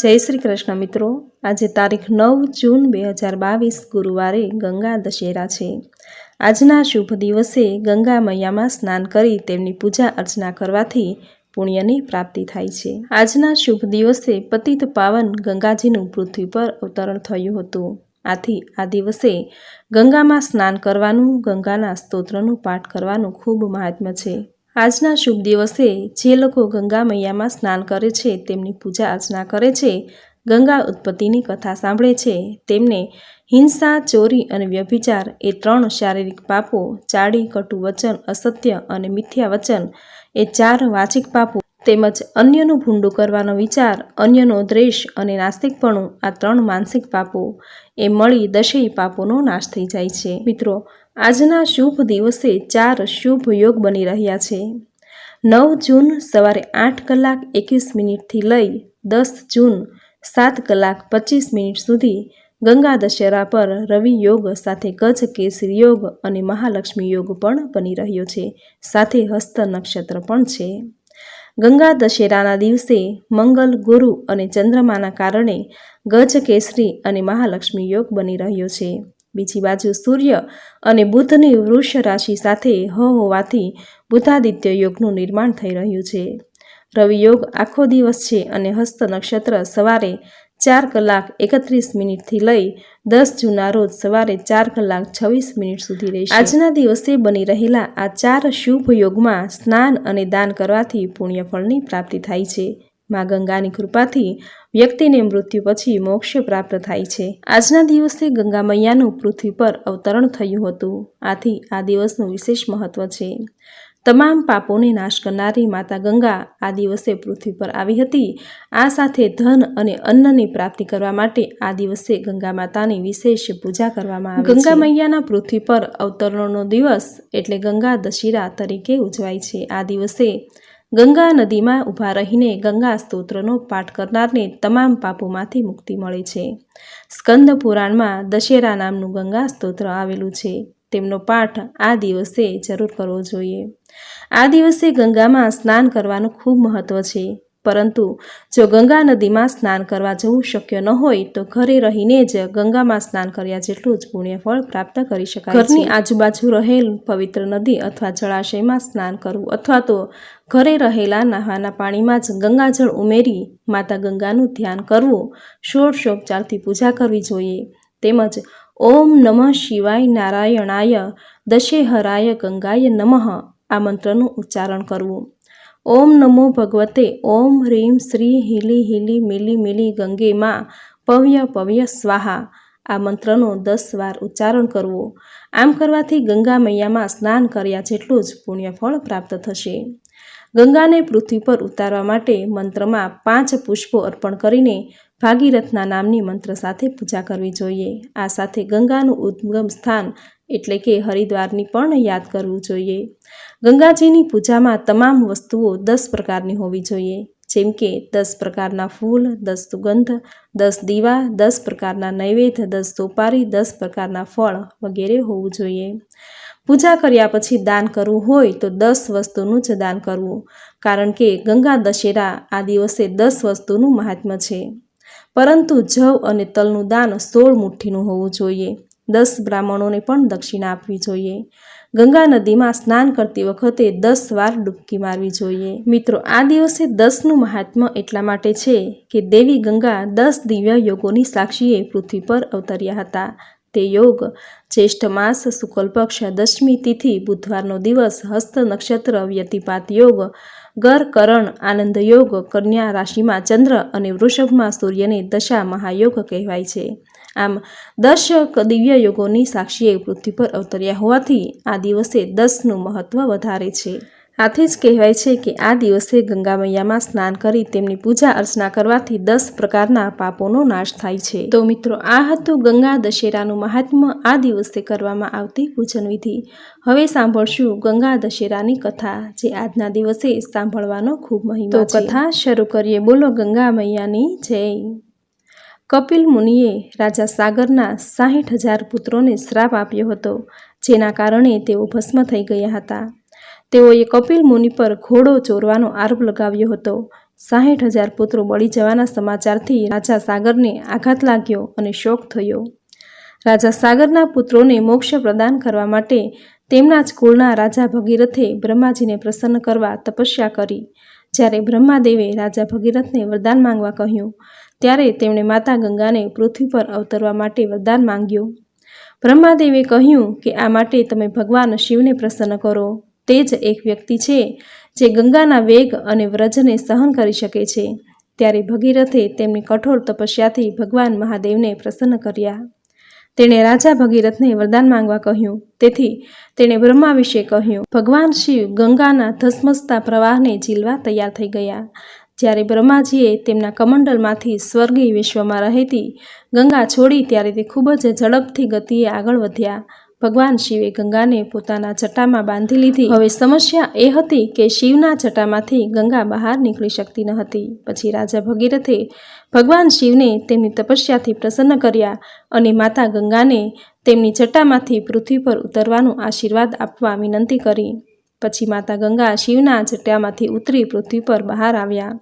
જય શ્રી કૃષ્ણ મિત્રો. આજે તારીખ નવ જૂન બે હજાર બાવીસ ગુરુવારે ગંગા દશેરા છે. આજના શુભ દિવસે ગંગા મૈયામાં સ્નાન કરી તેમની પૂજા અર્ચના કરવાથી પુણ્યની પ્રાપ્તિ થાય છે. આજના શુભ દિવસે પતિત પાવન ગંગાજીનું પૃથ્વી પર અવતરણ થયું હતું. આથી આ દિવસે ગંગામાં સ્નાન કરવાનું, ગંગાના સ્તોત્રનું પાઠ કરવાનું ખૂબ મહાત્મ્ય છે. આજના શુભ દિવસે જે લોકો ગંગા મૈયામાં સ્નાન કરે છે, તેમની પૂજા અર્ચના કરે છે, ગંગા ઉત્પત્તિની કથા સાંભળે છે, તેમને હિંસા, ચોરી અને વ્યભિચાર એ ત્રણ શારીરિક પાપો, ચાડી કટુ વચન અસત્ય અને મિથ્યા વચન એ ચાર વાચિક પાપો તેમજ અન્યનું ભૂંડું કરવાનો વિચાર, અન્યનો દ્વેષ અને નાસ્તિકપણું આ ત્રણ માનસિક પાપો એ મળી દશેય પાપોનો નાશ થઈ જાય છે. મિત્રો આજના શુભ દિવસે ચાર શુભ યોગ બની રહ્યા છે. નવ જૂન સવારે આઠ કલાક એકવીસ મિનિટથી લઈ દસ જૂન સાત કલાક પચીસ મિનિટ સુધી ગંગા દશેરા પર રવિ યોગ સાથે ગજ કેસરી યોગ અને મહાલક્ષ્મી યોગ પણ બની રહ્યો છે. સાથે હસ્ત નક્ષત્ર પણ છે. ગંગા દશેરાના દિવસે મંગલ, ગુરુ અને ચંદ્રમાના કારણે ગજ કેસરી અને મહાલક્ષ્મી યોગ બની રહ્યો છે. બીજી બાજુ સૂર્ય અને બુધની વૃક્ષ રાશિ સાથે હ હોવાથી બુધાદિત્ય યોગનું નિર્માણ થઈ રહ્યું છે. રવિયોગ આખો દિવસ છે અને હસ્ત નક્ષત્ર સવારે ચાર કલાક એકત્રીસ મિનિટથી લઈ દસ જૂના રોજ સવારે ચાર કલાક છવ્વીસ મિનિટ સુધી રહેશે. આજના દિવસે બની રહેલા આ ચાર શુભ યોગમાં સ્નાન અને દાન કરવાથી પુણ્યફળની પ્રાપ્તિ થાય છે. માં ગંગાની કૃપાથી વ્યક્તિને મૃત્યુ પછી મોક્ષ પ્રાપ્ત થાય છે. આજના દિવસે ગંગા મૈયાનું પૃથ્વી પર અવતરણ થયું હતું. આથી આ દિવસનું વિશેષ મહત્વ છે. તમામ પાપોને નાશ કરનારી માતા ગંગા આ દિવસે પૃથ્વી પર આવી હતી. આ સાથે ધન અને અન્નની પ્રાપ્તિ કરવા માટે આ દિવસે ગંગા માતાની વિશેષ પૂજા કરવામાં આવે ગંગા મૈયાના પૃથ્વી પર અવતરણનો દિવસ એટલે ગંગા દશેરા તરીકે ઉજવાય છે. આ દિવસે ગંગા નદીમાં ઊભા રહીને ગંગા સ્તોત્રનો પાઠ કરનારને તમામ પાપોમાંથી મુક્તિ મળે છે. સ્કંદ પુરાણમાં દશેરા નામનું ગંગા સ્તોત્ર આવેલું છે. તેમનો પાઠ આ દિવસે જરૂર કરવો જોઈએ. આ દિવસે ગંગામાં સ્નાન કરવાનું ખૂબ મહત્વ છે. પરંતુ જો ગંગા નદીમાં સ્નાન કરવા જવું શક્ય ન હોય તો ઘરે રહીને જ ગંગામાં સ્નાન કર્યા જેટલું જ પુણ્યફળ પ્રાપ્ત કરી શકાય ઘરની આજુબાજુ રહેલ પવિત્ર નદી અથવા જળાશયમાં સ્નાન કરવું અથવા તો ઘરે રહેલા નહાના પાણીમાં જ ગંગાજળ ઉમેરી માતા ગંગાનું ધ્યાન કરવું ષોડશોપચારથી પૂજા કરવી જોઈએ. તેમજ ઓમ નમઃ શિવાય નારાયણાય દશેહરાય ગંગાય નમઃ આ મંત્રનું ઉચ્ચારણ કરવું. ઓમ નમો ભગવતે, ઓમ હ્રીમ શ્રી હિલી હિલી મિલી મિલી ગંગે માં, પવ્ય પવ્ય સ્વાહા. આ મંત્રનો દસ વાર ઉચ્ચારણ કરવું. આમ કરવાથી ગંગા મૈયામાં સ્નાન કર્યા જેટલું જ પુણ્યફળ પ્રાપ્ત થશે. ગંગાને પૃથ્વી પર ઉતારવા માટે મંત્રમાં પાંચ પુષ્પો અર્પણ કરીને ભાગીરથના નામની મંત્ર સાથે પૂજા કરવી જોઈએ. આ સાથે ગંગાનું ઉદ્ગમ સ્થાન એટલે કે હરિદ્વારની પણ યાદ કરવું જોઈએ. ગંગાજીની પૂજામાં તમામ વસ્તુઓ દસ પ્રકારની હોવી જોઈએ. જેમ કે દસ પ્રકારના ફૂલ, દસ સુગંધ, દસ દીવા, દસ પ્રકારના નૈવેદ્ય, દસ સોપારી, દસ પ્રકારના ફળ વગેરે હોવું જોઈએ. પૂજા કર્યા પછી દાન કરવું હોય તો દસ વસ્તુનું જ દાન કરવું. કારણ કે ગંગા દશેરા આ દિવસે દસ વસ્તુનું મહાત્મ્ય છે. પરંતુ જવ અને તલનું દાન સોળ મુઠ્ઠીનું હોવું જોઈએ. દસ બ્રાહ્મણોને પણ દક્ષિણા આપવી જોઈએ. ગંગા નદીમાં સ્નાન કરતી વખતે દસ વાર ડૂબકી મારવી જોઈએ. મિત્રો, આ દિવસે દસનું મહાત્મ્ય એટલા માટે છે કે દેવી ગંગા દસ દિવ્ય યોગોની સાક્ષીએ પૃથ્વી પર અવતર્યા હતા. તે યોગ જ્યેષ્ઠ માસ શુક્લ પક્ષ, દશમી તિથિ, બુધવારનો દિવસ, હસ્ત નક્ષત્ર, વ્યતિપાત યોગ ગર કરણ, આનંદ યોગ, કન્યા રાશિમાં ચંદ્ર અને વૃષભમાં સૂર્યને દશા મહાયોગ કહેવાય છે. આમ દશ દિવ્ય યોગોની સાક્ષીએ પૃથ્વી પર અવતર્યા હોવાથી આ દિવસે દસનું મહત્વ વધારે છે. આથી જ કહેવાય છે કે આ દિવસે ગંગા મૈયામાં સ્નાન કરી તેમની પૂજા અર્ચના કરવાથી દસ પ્રકારના પાપોનો નાશ થાય છે. તો મિત્રો આ હતું ગંગા દશેરાનું મહાત્મ્ય. આ દિવસે કરવામાં આવતી પૂજન વિધિ. હવે સાંભળશું ગંગા દશેરાની કથા જે આજના દિવસે સાંભળવાનો ખૂબ મહિમા કથા શરૂ કરીએ. બોલો ગંગા મૈયાની જય. કપિલ મુનિએ રાજા સાગરના સાહીઠ હજાર પુત્રોને શ્રાપ આપ્યો હતો, જેના કારણે તેઓ ભસ્મ થઈ ગયા હતા. તેઓએ કપિલ મુનિ પર ઘોડો ચોરવાનો આરોપ લગાવ્યો હતો. સાહીઠ હજાર પુત્રો બળી જવાના સમાચારથી રાજા સાગરને આઘાત લાગ્યો અને શોક થયો. રાજા સાગરના પુત્રોને મોક્ષ પ્રદાન કરવા માટે તેમના જ કુળના રાજા ભગીરથે બ્રહ્માજીને પ્રસન્ન કરવા તપસ્યા કરી. જ્યારે બ્રહ્માદેવે રાજા ભગીરથને વરદાન માંગવા કહ્યું, ત્યારે તેમણે માતા ગંગાને પૃથ્વી પર અવતરવા માટે વરદાન માંગ્યું. બ્રહ્માદેવે કહ્યું કે આ માટે તમે ભગવાન શિવને પ્રસન્ન કરો. તે જ એક વ્યક્તિ છે જે ગંગાના વેગ અને વ્રજને સહન કરી શકે છે. ત્યારે ભગીરથે તેમની કઠોર તપસ્યાથી ભગવાન મહાદેવને પ્રસન્ન કર્યા. તેણે રાજા ભગીરથને વરદાન માંગવા કહ્યું. તેથી તેણે બ્રહ્મા વિશે કહ્યું, ભગવાન શિવ ગંગાના ધસમસતા પ્રવાહને ઝીલવા તૈયાર થઈ ગયા. જ્યારે બ્રહ્માજીએ તેમના કમંડલમાંથી સ્વર્ગીય વિશ્વમાં રહેતી ગંગા છોડી ત્યારે તે ખૂબ જ ઝડપથી ગતિએ આગળ વધ્યા. ભગવાન શિવે ગંગાને પોતાના જટામાં બાંધી લીધી. હવે સમસ્યા એ હતી કે શિવના જટામાંથી ગંગા બહાર નીકળી શકતી ન હતી. પછી રાજા ભગીરથે ભગવાન શિવને તેમની તપસ્યાથી પ્રસન્ન કર્યા અને માતા ગંગાને તેમની જટામાંથી પૃથ્વી પર ઉતરવાનો આશીર્વાદ આપવા વિનંતી કરી. પછી માતા ગંગા શિવના જટામાંથી ઉતરી પૃથ્વી પર બહાર આવ્યા.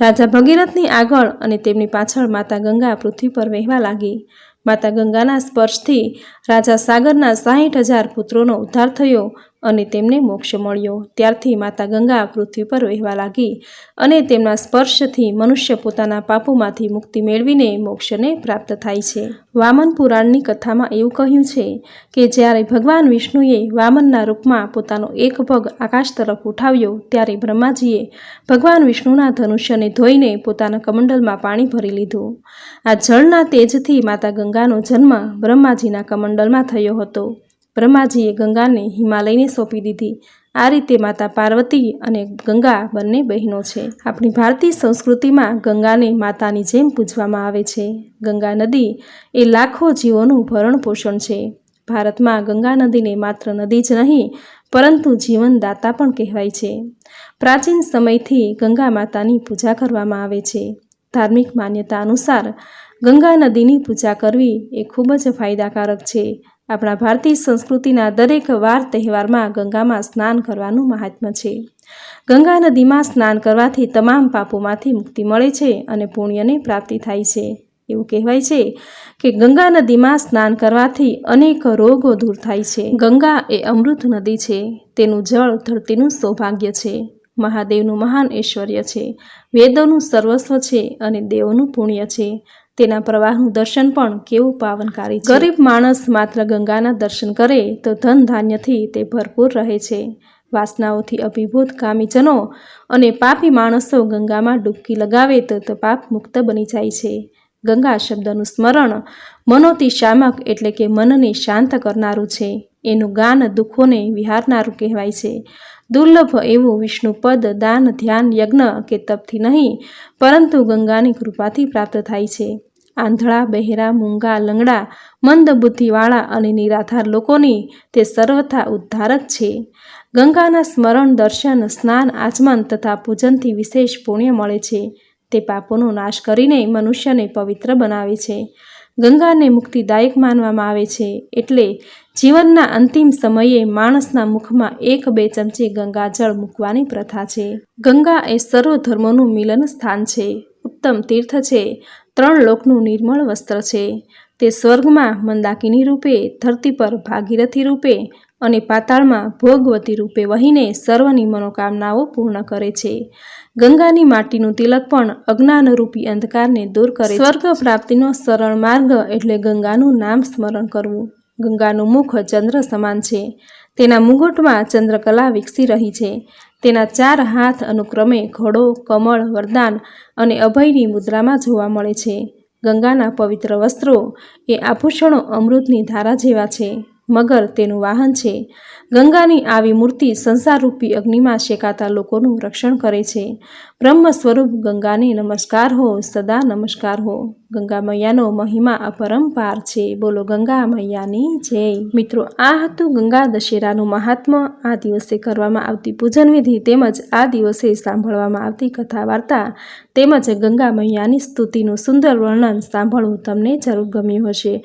રાજા ભગીરથની આગળ અને તેમની પાછળ માતા ગંગા પૃથ્વી પર વહેવા લાગી. માતા ગંગાના સ્પર્શથી રાજા સાગરના સાહીઠ હજાર પુત્રોનો ઉદ્ધાર થયો. અને તેમને મોક્ષ મળ્યો. ત્યારથી માતા ગંગા પૃથ્વી પર વહેવા લાગી અને તેમના સ્પર્શથી મનુષ્ય પોતાના પાપોમાંથી મુક્તિ મેળવીને મોક્ષને પ્રાપ્ત થાય છે. વામન પુરાણની કથામાં એવું કહ્યું છે કે જ્યારે ભગવાન વિષ્ણુએ વામનના રૂપમાં પોતાનો એક પગ આકાશ તરફ ઉઠાવ્યો ત્યારે બ્રહ્માજીએ ભગવાન વિષ્ણુના ધનુષ્યને ધોઈને પોતાના કમંડલમાં પાણી ભરી લીધું. આ જળના તેજથી માતા ગંગાનો જન્મ બ્રહ્માજીના કમંડલમાં થયો હતો. બ્રહ્માજીએ ગંગાને હિમાલયને સોંપી દીધી. આ રીતે માતા પાર્વતી અને ગંગા બંને બહેનો છે. આપણી ભારતીય સંસ્કૃતિમાં ગંગાને માતાની જેમ પૂજવામાં આવે છે. ગંગા નદી એ લાખો જીવોનું ભરણ પોષણ છે. ભારતમાં ગંગા નદીને માત્ર નદી જ નહીં, પરંતુ જીવનદાતા પણ કહેવાય છે. પ્રાચીન સમયથી ગંગા માતાની પૂજા કરવામાં આવે છે. ધાર્મિક માન્યતા અનુસાર ગંગા નદીની પૂજા કરવી એ ખૂબ જ ફાયદાકારક છે. આપણા ભારતીય સંસ્કૃતિના દરેક વાર તહેવારમાં ગંગામાં સ્નાન કરવાનું મહાત્મ્ય છે. ગંગા નદીમાં સ્નાન કરવાથી તમામ પાપોમાંથી મુક્તિ મળે છે અને પુણ્યની પ્રાપ્તિ થાય છે. એવું કહેવાય છે કે ગંગા નદીમાં સ્નાન કરવાથી અનેક રોગો દૂર થાય છે. ગંગા એ અમૃત નદી છે. તેનું જળ ધરતીનું સૌભાગ્ય છે. મહાદેવનું મહાન ઐશ્વર્ય છે. વેદોનું સર્વસ્વ છે અને દેવોનું પુણ્ય છે. તેના પ્રવાહનું દર્શન પણ કેવું પાવનકારી ગરીબ માણસ માત્ર ગંગાના દર્શન કરે તો ધન ધાન્યથી તે ભરપૂર રહે છે. વાસનાઓથી અભિભૂત કામીજનો અને પાપી માણસો ગંગામાં ડૂબકી લગાવે તો પાપ મુક્ત બની જાય છે. ગંગા શબ્દનું સ્મરણ મનોતી શામક એટલે કે મનને શાંત કરનારું છે. એનું ગાન દુઃખોને વિહારનારું કહેવાય છે. દુર્લભ એવું વિષ્ણુપદ દાન, ધ્યાન, યજ્ઞ કે તપથી નહીં, પરંતુ ગંગાની કૃપાથી પ્રાપ્ત થાય છે. આંધળા, બહેરા, મૂંગા, લંગડા, મંદ બુદ્ધિવાળા અને નિરાધાર લોકોની તે સર્વથા ઉદ્ધારક છે. ગંગાના સ્મરણ, દર્શન, સ્નાન, આચમન તથા પૂજનથી વિશેષ પુણ્ય મળે છે. તે પાપોનો નાશ કરીને મનુષ્યને પવિત્ર બનાવે છે. ગંગાને મુક્તિદાયક માનવામાં આવે છે. એટલે જીવનના અંતિમ સમયે માણસના મુખમાં એક બે ચમચી ગંગાજળ મૂકવાની પ્રથા છે. ગંગા એ સર્વ ધર્મોનું મિલન સ્થાન છે. ઉત્તમ તીર્થ છે. ત્રણ લોકનું નિર્મળ વસ્ત્ર છે. તે સ્વર્ગમાં મંદાકિની રૂપે, ધરતી પર ભાગીરથી રૂપે અને પાતાળમાં ભોગવતી રૂપે વહીને સર્વની મનોકામનાઓ પૂર્ણ કરે છે. ગંગાની માટીનું તિલક પણ અજ્ઞાનરૂપી અંધકારને દૂર કરે સ્વર્ગ પ્રાપ્તિનો સરળ માર્ગ એટલે ગંગાનું નામ સ્મરણ કરવું. ગંગાનું મુખ ચંદ્ર સમાન છે. તેના મુગુટમાં ચંદ્રકલા વિકસી રહી છે. તેના ચાર હાથ અનુક્રમે ઘોડો, કમળ, વરદાન અને અભયની મુદ્રામાં જોવા મળે છે. ગંગાના પવિત્ર વસ્ત્રો એ આભૂષણો અમૃતની ધારા જેવા છે. મગર તેનું વાહન છે. ગંગાની આવી મૂર્તિ સંસારરૂપી અગ્નિમાં શેકાતા લોકોનું રક્ષણ કરે છે. બ્રહ્મ સ્વરૂપ ગંગાને નમસ્કાર હો, સદા નમસ્કાર હો. ગંગા મૈયાનો મહિમા અપરંપાર છે. બોલો ગંગા મૈયાની જય. મિત્રો, આ હતું ગંગા દશેરાનું મહાત્મ્ય આ દિવસે કરવામાં આવતી પૂજન વિધિ તેમજ આ દિવસે સાંભળવામાં આવતી કથા વાર્તા તેમજ ગંગા મૈયાની સ્તુતિનું સુંદર વર્ણન સાંભળવું તમને જરૂર ગમ્યું હશે.